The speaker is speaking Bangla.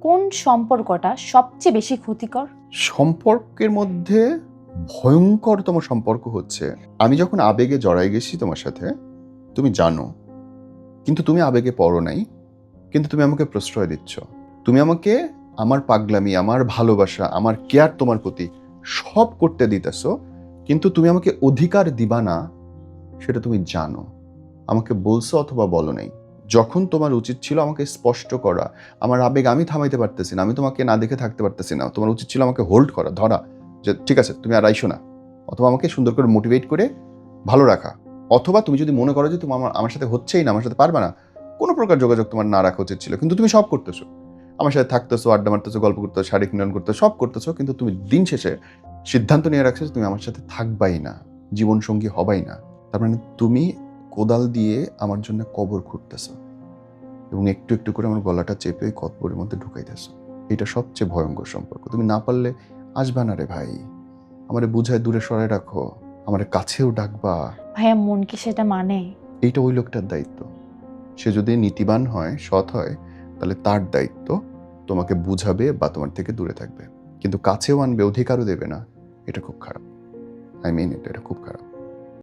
কোন সম্পর্কটা সবচেয়ে বেশি ক্ষতিকর? সম্পর্কের মধ্যে ভয়ঙ্করতম সম্পর্ক হচ্ছে, আমি যখন আবেগে জড়াই গেছি তোমার সাথে, তুমি জানো, কিন্তু তুমি আবেগে পড়ো নাই, কিন্তু তুমি আমাকে প্রশ্রয় দিচ্ছ। তুমি আমাকে আমার পাগলামি, আমার ভালোবাসা, আমার কেয়ার তোমার প্রতি সব করতে দিতেছ, কিন্তু তুমি আমাকে অধিকার দিবা না, সেটা তুমি জানো। আমাকে বলছো অথবা বলো নাই। যখন তোমার উচিত ছিল আমাকে স্পষ্ট করা, আমার আবেগ আমি থামাইতে পারতেছি না, আমি তোমাকে না দেখে থাকতে পারতেছি না, তোমার উচিত ছিল আমাকে হোল্ড করা, ধরা, যে ঠিক আছে, তুমি আর আইসো না। অথবা আমাকে সুন্দর করে মোটিভেট করে ভালো রাখা। অথবা তুমি যদি মনে করো যে তুমি, আমার- আমার সাথে হচ্ছেই না, আমার সাথে পারবে না, কোনো প্রকার যোগাযোগ তোমার না রাখা উচিত ছিল। কিন্তু তুমি সব করতেছো। আমার সাথে থাকতেছো, আড্ডা মারতেছো, গল্প করতেছো শারীরিক মিলন করতেছো, সব করতেছো, কিন্তু তুমি দিন শেষে সিদ্ধান্ত নিয়ে রাখছো তুমি আমার সাথে থাকবাই না, জীবনসঙ্গী হবাই না। তার মানে তুমি কোদাল দিয়ে আমার জন্য কবর খুঁড়তেছো। এবং একটু একটু করে আমার গলাটা চেপে ওই কবরের মধ্যে ঢুকাইতেছো এটা সবচেয়ে ভয়ঙ্কর সম্পর্ক। তুমি না পারলে আসবা না রে ভাই। আমারে বুঝায় দূরে সরায় রাখো। আমার কাছেও ডাকবা। ভাইয়া মন কি সেটা মানে? এইটা ওই লোকটার দায়িত্ব। সে যদি নীতিবান হয় সৎ হয় তাহলে তার দায়িত্ব তোমাকে বুঝাবে বা তোমার থেকে দূরে থাকবে। কিন্তু কাছেও আনবে অধিকারও দেবে না। এটা খুব খারাপ। আই মিন এটা এটা খুব খারাপ।